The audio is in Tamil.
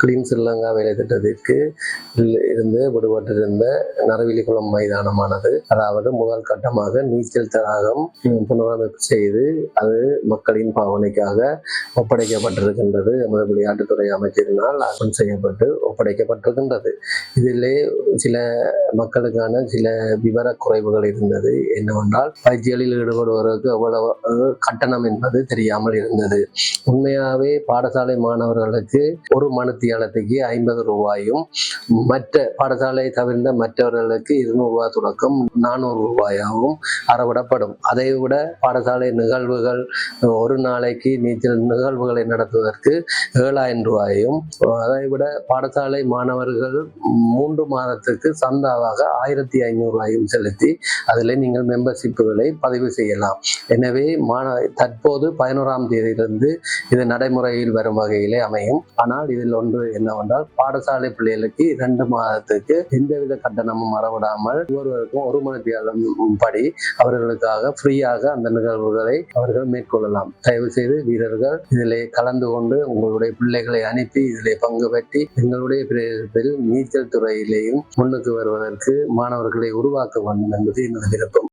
கிளீன் ஸ்ரீலங்கா வேலை திட்டத்திற்கு இருந்து விடுபட்டிருந்த நரவிலிகுளம் மைதானமானது அதாவது முதல் கட்டமாக நீச்சல் தடாகம் புனரமைப்பு செய்து அது மக்களின் பாவனைக்காக ஒப்படைக்கப்பட்டிருக்கின்றது எமது விளையாட்டுத்துறை அமைச்சரினால் அர்ப்பணம் செய்யப்பட்டு ஒப்படைக்கப்பட்டிருக்கின்றது. இதிலே சில மக்களுக்கான சில விவர குறைவுகள் இருந்தது. என்னவென்றால் பயிற்சிகளில் ஈடுபடுவதற்கு எவ்வளவு கட்டணம் என்பது தெரியாமல் இருந்தது. உண்மையாகவே பாடசாலை மாணவர்களுக்கு ஒரு மணித்தியாலத்துக்கு ஐம்பது ரூபாயும் மற்ற பாடசாலை தவிர்ந்த மற்றவர்களுக்கு இருநூறு ரூபாய் தொடக்கம் நானூறு ரூபாயாகவும் அறவிடப்படும். அதை விட பாடசாலை நிகழ்வுகள் ஒரு நாளைக்கு நீச்சல் நிகழ்வுகளை நடத்துவதற்கு ஏழாயிரம் ரூபாயும் அதை விட பாடசாலை மாணவர்கள் மூன்று மாதத்துக்கு சந்தாவாக ஆயிரத்தி ஐநூறு ரூபாயும் செலுத்தி அதில் நீங்கள் மெம்பர்ஷிப்புகளை பதிவு செய்யலாம். எனவே மாணவ தற்போது பதினோராம் தேதியிலிருந்து இது நடைமுறையில் வரும் வகையிலே அமையும். ஆனால் இதில் ஒன்று என்னவென்றால் பாடசாலை பிள்ளைகளுக்கு இரண்டு மாதத்துக்கு எந்தவித கட்டணமும் மறவிடாமல் ஒருவருக்கும் ஒரு மணித்தியாலம் படி அவர்களுக்காக ஃப்ரீயாக அந்த நிகழ்வுகளை அவர்கள் மேற்கொள்ளலாம். தயவு செய்து வீரர்கள் இதிலே கலந்து கொண்டு உங்களுடைய பிள்ளைகளை அனுப்பி இதிலே பங்கு பெற்றி எங்களுடைய பிரதேசத்தில் நீச்சல் துறையிலேயும் முன்னுக்கு வருவதற்கு மாணவர்களை உருவாக்க வேண்டும் என்பது எனது விருப்பம்.